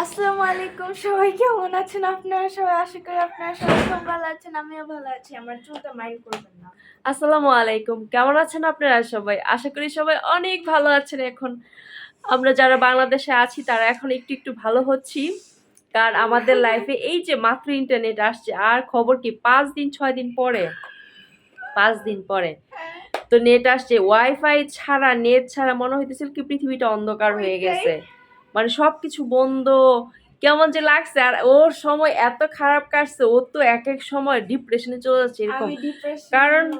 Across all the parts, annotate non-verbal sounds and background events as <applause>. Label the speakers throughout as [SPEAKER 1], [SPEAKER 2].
[SPEAKER 1] আসসালামু আলাইকুম সবাই কেমন আছেন? আপনারা সবাই আশা করি আপনারা সবাই খুব ভালো আছেন আমিও ভালো আছি আমার চুলটা মাইন্ড করবেন না।
[SPEAKER 2] আসসালামু আলাইকুম কেমন আছেন আপনারা সবাই? আশা করি সবাই অনেক ভালো আছেন এখন। আমরা যারা বাংলাদেশে আছি তারা এখন একটু একটু ভালো হচ্ছি। কারণ আমাদের <laughs> লাইফে এই যে মাত্র ইন্টারনেট আসছে আর খবর কি পাঁচ দিন ছয় দিন পরে পাঁচ দিন পরে। তো নেট আসছে ওয়াইফাই ছাড়া নেট ছাড়া মনে হইতেছিল কি পৃথিবীটা অন্ধকার হয়ে গেছে। মানে সবকিছু বন্ধ কেমন যে লাগছে। আর ওর সময় এত খারাপ কাটছে ও তো এক এক সময় ডিপ্রেশনে চলে যাচ্ছে এরকম। কারণ-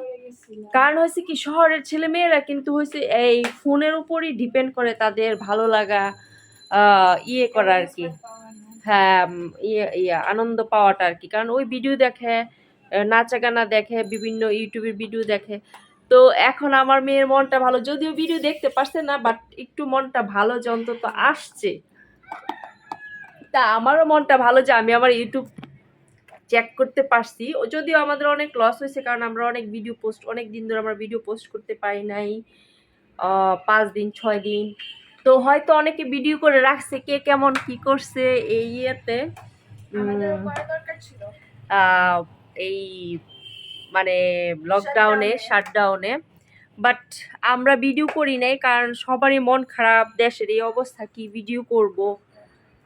[SPEAKER 2] কারণ হয়েছে কি শহরের ছেলে মেয়েরা কিন্তু হয়েছে এই ফোনের উপরই ডিপেন্ড করে তাদের ভালো লাগা ইয়ে করা আর কি। হ্যাঁ ইয়ে ইয়ে আনন্দ পাওয়াটা আর কি। কারণ ওই ভিডিও দেখে নাচা গানা দেখে বিভিন্ন ইউটিউবের ভিডিও দেখে। তো এখন আমার মেয়ের মনটা ভালো। যদিও ভিডিও দেখতে পারছে না বাট একটু মনটা ভালো যে অন্তত আসছে। তা আমারও মনটা ভালো যে আমি আমার ইউটিউব চেক করতে পারছি। ও যদিও আমাদের অনেক লস হয়েছে কারণ আমরা অনেক ভিডিও পোস্ট অনেক দিন ধরে আমরা ভিডিও পোস্ট করতে পারি নাই। পাঁচ দিন ছয় দিন। তো হয়তো অনেকে ভিডিও করে রাখছে কে কেমন কি করছে এই ইয়েতে। এই মানে লকডাউনে শাটডাউনে বাট আমরা ভিডিও করি নাই কারণ সবারই মন খারাপ দেশের এই অবস্থা কি ভিডিও করব?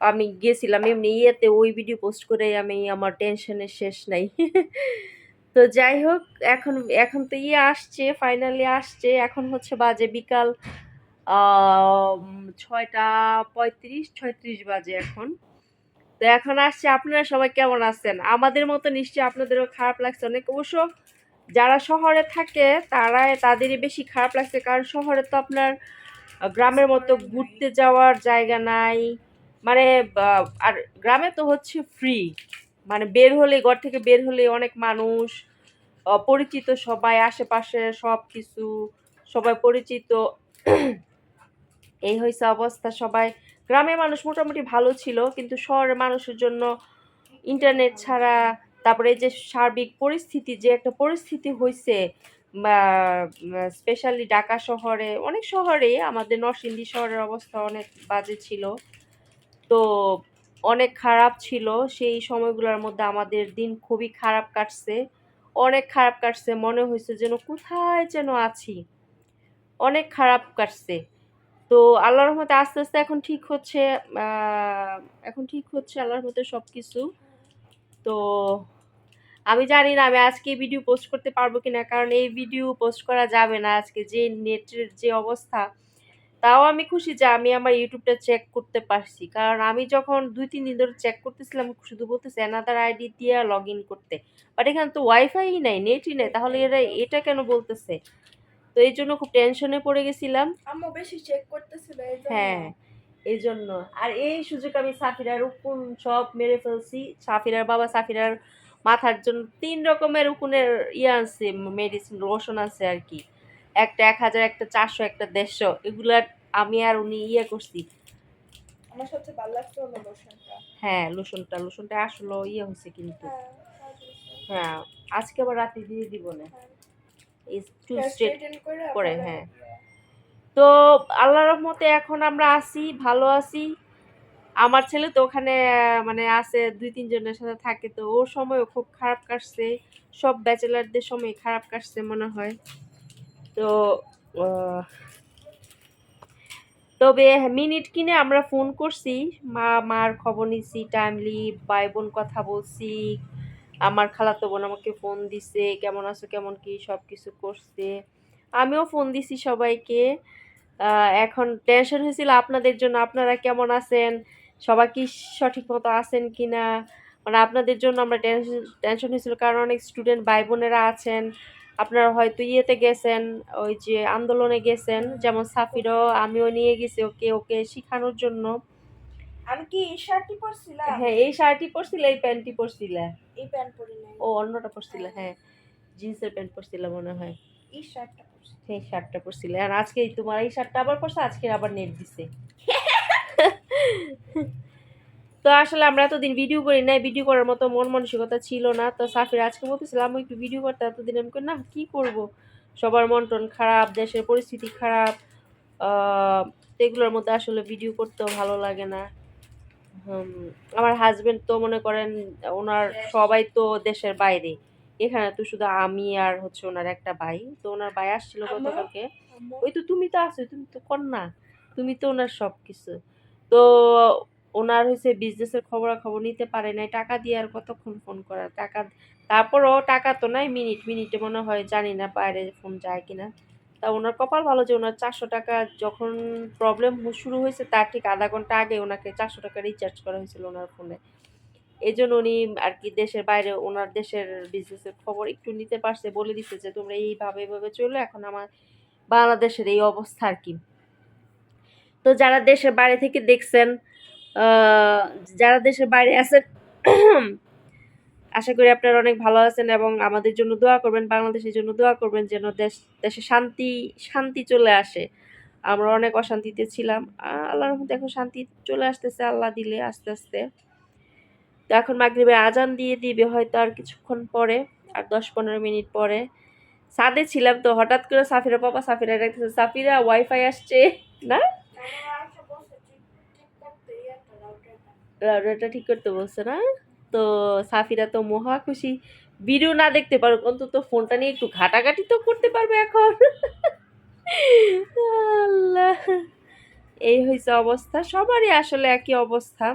[SPEAKER 2] আমি গেছিলাম এমনি ইয়েতে ওই ভিডিও পোস্ট করে আমি আমার টেনশনের শেষ নাই। <laughs> তো যাই হোক এখন এখন তো ইয়ে আসছে ফাইনালি আসছে। এখন হচ্ছে বাজে বিকাল ছয়টা পঁয়ত্রিশ ছয়ত্রিশ বাজে এখন। তো এখন আসছে, আপনারা সবাই কেমন আছেন? আমাদের মতো নিশ্চয়ই আপনাদেরও খারাপ লাগছে অনেক। অবশ্য যারা শহরে থাকে তারা তাদেরই বেশি খারাপ লাগছে। কারণ শহরে তো আপনার গ্রামের মতো ঘুরতে যাওয়ার জায়গা নাই। মানে আর গ্রামে তো হচ্ছে ফ্রি মানে বের হলে ঘর থেকে বের হলে অনেক মানুষ পরিচিত সবাই, আশেপাশে সব কিছু সবাই পরিচিত। এই হয়েছে অবস্থা সবাই। গ্রামের মানুষ মোটামুটি ভালো ছিল, কিন্তু শহরের মানুষের জন্য ইন্টারনেট ছাড়া, তারপরে যে সার্বিক পরিস্থিতি, যে একটা পরিস্থিতি হয়েছে স্পেশালি ঢাকা শহরে, অনেক শহরে, আমাদের নরসিংদী শহরের অবস্থা অনেক বাজে ছিল। তো অনেক খারাপ ছিল, সেই সময়গুলোর মধ্যে আমাদের দিন খুবই খারাপ কাটছে। অনেক খারাপ কাটছে, মনে হয়েছে যেন কোথায় যেন আছি। অনেক খারাপ কাটছে। তো আল্লাহর রহমতে আস্তে আস্তে এখন ঠিক হচ্ছে এখন ঠিক হচ্ছে আল্লাহর রহমতে সব কিছু তো আমি জানি না আমি আজকে এই ভিডিও পোস্ট করতে পারব কিনা, কারণ এই ভিডিও পোস্ট করা যাবে না আজকে যে নেটের যে অবস্থা, তাও আমি খুশি যে আমি আমার ইউটিউবটা চেক করতে পারছি। কারণ আমি যখন দুই, তিন দিন ধরে চেক করতেছিলাম, শুধু বলতেছে অ্যানাদার আইডি দিয়ে লগ ইন করতে। বাট এখানে তো ওয়াইফাই নাই নেটই নেই, তাহলে এরা এটা কেন বলতেছে? তো এই জন্য খুব টেনশনে পড়ে গেছিলাম।
[SPEAKER 1] আম্মু বেশি চেক করতেছিল
[SPEAKER 2] হ্যাঁ এই জন্য। আর এই সুযোগ আমি সাফিরার উকুন সব মেরে ফেলছি। সাফিরার বাবা সাফিরার মাথার জন্য তিন রকমের উকুনের ইয়ে আছে মেডিসিন লোশন আছে আর কি। একটা এক হাজার একটা চারশো একটা দেড়শো। এগুলার আমি আর উনি ইয়ে করছি।
[SPEAKER 1] আমার সবচেয়ে ভালো লাগছে হলো লোশনটা
[SPEAKER 2] হ্যাঁ লোশনটা লোশনটা আসলে ইয়ে হয়েছে কিন্তু।
[SPEAKER 1] হ্যাঁ
[SPEAKER 2] হ্যাঁ আজকে আবার রাতে দিয়ে দিব না। স্ট্রেট
[SPEAKER 1] করে
[SPEAKER 2] হ্যাঁ। তো আল্লাহ রহমতে এখন আমরা আছি ভালো আছি। আমার ছেলে তো ওখানে মানে আছে দুই তিনজনের সাথে থাকে তো ওর সময়ও খুব খারাপ কাটছে। সব ব্যাচেলারদের সময় খারাপ কাটছে মনে হয়। তো তবে মিনিট কিনে আমরা ফোন করছি। মা মার খবর নিছি টাইমলি ভাই বোন কথা বলছি আমার খালাতো বোন আমাকে ফোন দিছে, কেমন আছো? কেমন কি? সব কিছু করছে। আমিও ফোন দিছি সবাইকে। এখন টেনশন হয়েছিল আপনাদের জন্য, আপনারা কেমন আছেন? সবাই কি সঠিক মতো আছেন কি না মানে আপনাদের জন্য আমরা টেনশন টেনশন হয়েছিল কারণ অনেক স্টুডেন্ট ভাই বোনেরা আছেন। আপনারা হয়তো ইয়েতে গেছেন, ওই যে আন্দোলনে গেছেন, যেমন সাফিরও আমিও নিয়ে গেছি ওকে ওকে শেখানোর জন্য।
[SPEAKER 1] আমি কি এই শার্টটি পরছিলাম?
[SPEAKER 2] হ্যাঁ এই শার্টই পরছিলে এই প্যান্টই পরছিলে
[SPEAKER 1] এই প্যান্ট পরি নাই
[SPEAKER 2] ও অন্যটা পরছিলে হ্যাঁ। জিন্সের প্যান্ট পরছিলে মনে হয়।
[SPEAKER 1] এই শার্টটা পরছি
[SPEAKER 2] সেই শার্টটা পরছিলে আর আজকে তোমার এই শার্টটা আবার পরছে আজকে আবার নেট দিছে। <laughs> তো আসলে আমরা এতদিন ভিডিও করি নাই। ভিডিও করার মতো মন মানসিকতা ছিল না। তো সাফির আজকে বলতেছিলাম আমি একটু ভিডিও করতে। এতদিন আমি না কি করব? সবার মন টন খারাপ দেশের পরিস্থিতি খারাপ। তো এগুলোর মধ্যে আসলে ভিডিও করতেও ভালো লাগে না। আমার হাজবেন্ড তো মনে করেন ওনার সবাই তো দেশের বাইরে। এখানে তো শুধু আমি আর হচ্ছে ওনার একটা ভাই। তো ওনার ভাই আসছিল? গতকালকে। ওই তো তুমি তো আছো তুমি তো কন্যা। তুমি তো ওনার সব কিছু তো ওনার হচ্ছে বিজনেসের খবরাখবর নিতে পারে নাই। টাকা দিয়ে আর কতক্ষণ ফোন করা টাকা তারপরও টাকা তো নাই মিনিট মিনিটে মনে হয় জানি না বাইরে ফোন যায় কিনা। তা ওনার কপাল ভালো যে ওনার চারশো টাকা যখন প্রবলেম শুরু হয়েছে, তার ঠিক আধা ঘণ্টা আগে ওনাকে চারশো টাকা রিচার্জ করা হয়েছিল ওনার ফোনে এই জন্য উনি আর কি দেশের বাইরে, ওনার দেশের বিজনেসের খবর একটু নিতে পারছে, বলে দিচ্ছে যে, তোমরা এইভাবে এইভাবে চলো, এখন আমার বাংলাদেশের এই অবস্থা আর কি। তো যারা দেশের বাইরে থেকে দেখছেন যারা দেশের বাইরে আছেন আশা করি আপনারা অনেক ভালো আছেন এবং আমাদের জন্য দোয়া করবেন বাংলাদেশের জন্য দোয়া করবেন যেন দেশ দেশে শান্তি শান্তি চলে আসে। আমরা অনেক অশান্তিতে ছিলাম। আল্লাহর মধ্যে এখন শান্তি চলে আসতেছে আল্লাহ দিলে আস্তে আস্তে। তো এখন মাগরিবে আজান দিয়ে দিবে হয়তো আর কিছুক্ষণ পরে আর দশ পনেরো মিনিট পরে। সাদে ছিলাম তো হঠাৎ করে সাফিরা পাপা সাফিরা ডাকতেছে সাফিরা ওয়াইফাই আসছে। না? রাউটারটা ঠিক করতে বলছে না? তো সাফিরা তো মহা খুশি। ভিডিও না দেখতে পারুক, অন্তত ফোনটা নিয়ে একটু ঘাটাঘাটি তো করতে পারবে এখন। আল্লাহ। এই হয়েছে অবস্থা, সবারই আসলে একই অবস্থা।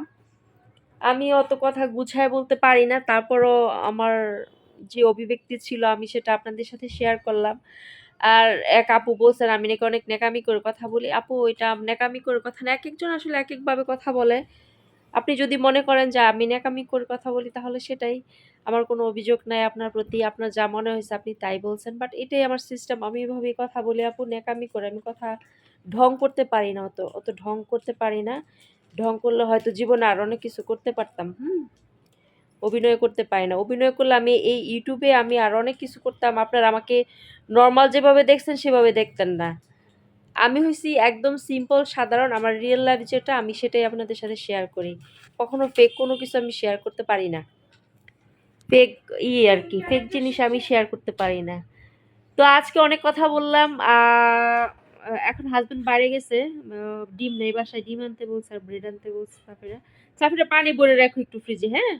[SPEAKER 2] আমি অত কথা গুছায় বলতে পারি না, তারপরও আমার যে অভিব্যক্তি ছিল আমি সেটা আপনাদের সাথে শেয়ার করলাম। আর এক আপু বলছেন, আমি নাকি অনেক নেকামি করে কথা বলি? আপু ওইটা নেকামি করে কথা না, এক একজন আসলে এক একভাবে কথা বলে। আপনি যদি মনে করেন যে, আমি ন্যাকামি করে কথা বলি, তাহলে সেটাই আমার কোনো অভিযোগ নাই আপনার প্রতি, আপনার যা মনে হয়েছে আপনি তাই বলছেন। বাট এটাই আমার সিস্টেম আমি এভাবেই কথা বলি, আপু, ন্যাকামি করে, আমি কথা ঢং করতে পারি না অত অত ঢং করতে পারি না। ঢং করলে হয়তো জীবনে আর অনেক কিছু করতে পারতাম, হুম? অভিনয় করতে পারি না। অভিনয় করলে আমি এই ইউটিউবে আমি আর অনেক কিছু করতাম। আপনারা আমাকে নর্মাল যেভাবে দেখছেন, সেভাবে দেখতেন না। আমি হয়েছি একদম সিম্পল সাধারণ, আমার রিয়েল লাইফ যেটা, আমি সেটাই আপনাদের সাথে শেয়ার করি। কখনো ফেক কোনো কিছু আমি শেয়ার করতে পারি না। ফেক ইয়ে আর কি ফেক জিনিস আমি শেয়ার করতে পারি না। তো আজকে অনেক কথা বললাম এখন হাজবেন্ড বাইরে গেছে ডিম নেই বাসায়, ডিম আনতে বলছে আর ব্রেড আনতে বলছে সাফিরা। সাফিরা পানি ভরে রাখো একটু ফ্রিজে হ্যাঁ?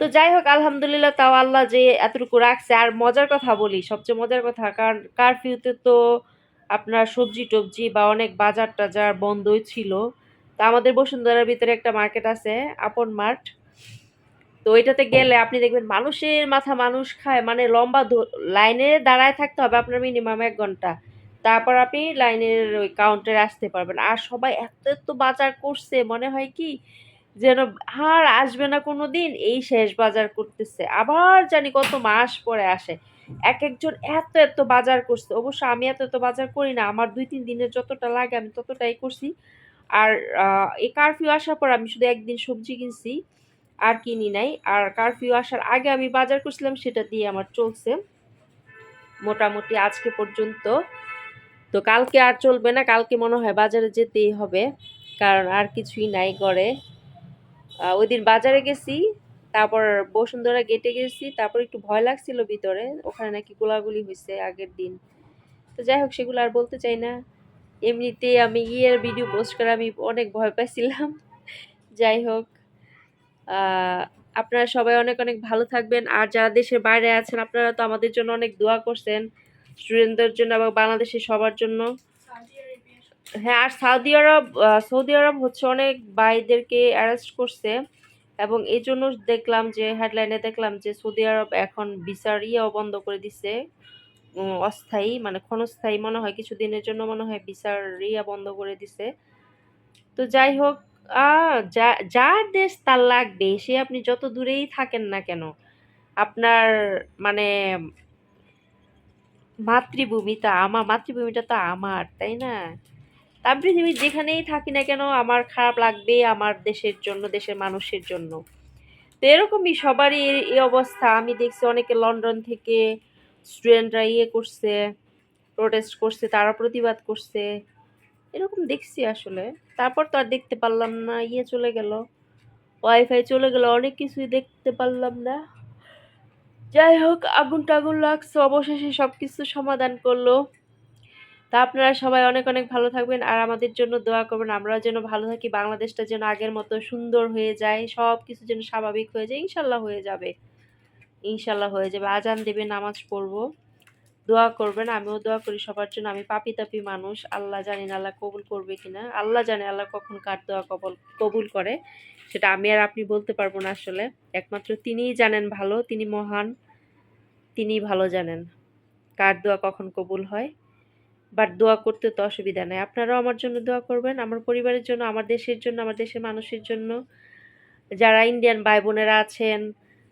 [SPEAKER 2] তো যাই হোক, আলহামদুলিল্লাহ তাও আল্লাহ যে এতটুকু রাখছে। আর মজার কথা বলি, সবচেয়ে মজার কথা কারণ কারফিউতে তো আপনার সবজি টবজি বা অনেক বাজার টাজার বন্ধই ছিল। তো আমাদের বসুন্ধরার ভিতরে একটা মার্কেট আছে, আপন মার্ট। তো ওইটাতে গেলে আপনি দেখবেন মানুষের মাথা মানুষ খায় মানে লম্বা লাইনে দাঁড়ায় থাকতে হবে আপনার মিনিমাম এক ঘণ্টা। তারপর আপনি লাইনের ওই কাউন্টারে আসতে পারবেন। আর সবাই এত এত বাজার করছে, মনে হয় কি যেন আর আসবে না কোনো দিন এই শেষ বাজার করতেছে। আবার জানি কত মাস পরে আসে। এক একজন এত এত বাজার করছে। অবশ্য আমি এত এত বাজার করি না। আমার দুই তিন দিনের যতটা লাগে আমি ততটাই করছি। আর এই কারফিউ আসার পর আমি শুধু একদিন সবজি কিনছি আর কিনি নাই। আর কারফিউ আসার আগে আমি বাজার করছিলাম সেটা দিয়ে আমার চলছে। মোটামুটি আজকে পর্যন্ত। তো কালকে আর চলবে না। কালকে মনে হয় বাজারে যেতেই হবে। কারণ আর কিছুই নাই আহ, ওই দিন বাজারে গেছি, তারপর বসুন্ধরা গেটে গেছি, তারপর একটু ভয় লাগছিল ভিতরে, ওখানে নাকি গোলাগুলি হয়েছে আগের দিন। তো যাই হোক, সেগুলো আর বলতে চাই না। এমনিতে আমি ইয়ের ভিডিও পোস্ট করে আমি অনেক ভয় পাইছিলাম। যাই হোক আপনারা সবাই অনেক অনেক ভালো থাকবেন। আর যারা দেশের বাইরে আছেন, আপনারা তো আমাদের জন্য অনেক দোয়া করছেন স্টুডেন্টদের জন্য এবং বাংলাদেশের সবার জন্য। হ্যাঁ আর সৌদি আরব সৌদি আরব হচ্ছে অনেক ভাইদেরকে অ্যারেস্ট করছে এবং এই জন্য দেখলাম যে হেডলাইনে দেখলাম যে, সৌদি আরব এখন বিচার ইয়েও বন্ধ করে দিছে। অস্থায়ী মানে ক্ষণস্থায়ী মনে হয়, কিছুদিনের জন্য মনে হয় বিচার ইয়া বন্ধ করে দিছে। তো যাই হোক যা যার দেশ তার লাগবে, সে আপনি যত দূরেই থাকেন না কেন, আপনার মানে মাতৃভূমিটা আমার মাতৃভূমিটা তো আমার, তাই না? আমি পৃথিবীর যেখানেই থাকি না কেন, আমার খারাপ লাগবে আমার দেশের জন্য, দেশের মানুষের জন্য। তো এরকমই সবারই এই অবস্থা। আমি দেখছি অনেকে লন্ডন থেকে স্টুডেন্টরা ইয়ে করছে প্রোটেস্ট করছে, তারা প্রতিবাদ করছে। এরকম দেখছি আসলে। তারপর তো আর দেখতে পারলাম না ইয়ে চলে গেল। ওয়াইফাই চলে গেল, অনেক কিছুই দেখতে পারলাম না। যাই হোক আগুন টাগুন লাগছে, অবশেষে সব কিছু সমাধান করল। তা আপনারা সবাই অনেক অনেক ভালো থাকবেন আর আমাদের জন্য দোয়া করবেন। আমরাও যেন ভালো থাকি, বাংলাদেশটা যেন আগের মতো সুন্দর হয়ে যায় সব কিছু যেন স্বাভাবিক হয়ে যায়, ইনশাল্লাহ হয়ে যাবে। ইনশাল্লাহ হয়ে যাবে। আজান দেবে, নামাজ পড়ব। দোয়া করবেন, আমিও দোয়া করি সবার জন্য। আমি পাপি তাপি মানুষ, আল্লাহ জানি না আল্লাহ কবুল করবে কিনা। আল্লাহ জানে আল্লাহ কখন কার দোয়া কবল, কবুল করে। সেটা আমি আর আপনি বলতে পারব না আসলে। একমাত্র তিনিই জানেন ভালো, তিনি মহান, তিনিই ভালো জানেন কার দোয়া কখন কবুল হয়। বাট দোয়া করতে তো অসুবিধা নেই। আপনারাও আমার জন্য দোয়া করবেন। আমার পরিবারের জন্য, আমার দেশের জন্য, আমার দেশের মানুষের জন্য। যারা ইন্ডিয়ান ভাই বোনেরা আছেন,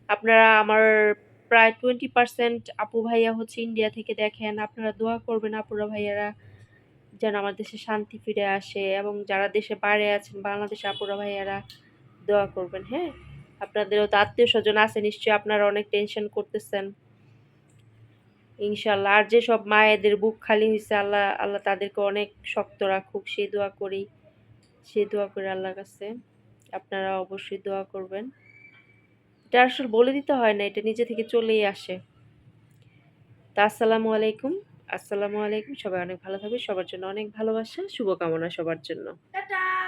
[SPEAKER 2] আপনারা আমার প্রায় টোয়েন্টি পার্সেন্ট আপু ভাইয়া হচ্ছে ইন্ডিয়া থেকে দেখেন। আপনারা দোয়া করবেন আপুরা ভাইয়ারা যেন আমার দেশে শান্তি ফিরে আসে এবং যারা দেশে বাইরে আছেন, বাংলাদেশে আপুরা ভাইয়ারা দোয়া করবেন হ্যাঁ? আপনাদেরও তো আত্মীয় স্বজন আছে, নিশ্চয়ই আপনারা অনেক টেনশন করতেছেন। ইনশাল্লাহ আর যেসব মায়েদের বুক খালি হয়েছে আল্লাহ আল্লাহ তাদেরকে অনেক শক্ত রাখুক। সে দোয়া করি, সে দোয়া করি আল্লাহর কাছে। আপনারা অবশ্যই দোয়া করবেন। এটা আসলে বলে দিতে হয় না, এটা নিজে থেকে চলেই আসে। তা আসসালামু আলাইকুম। আসসালামু আলাইকুম। সবাই অনেক ভালো থাকবে সবার জন্য অনেক ভালোবাসা, শুভকামনা সবার জন্য।
[SPEAKER 1] টাটা!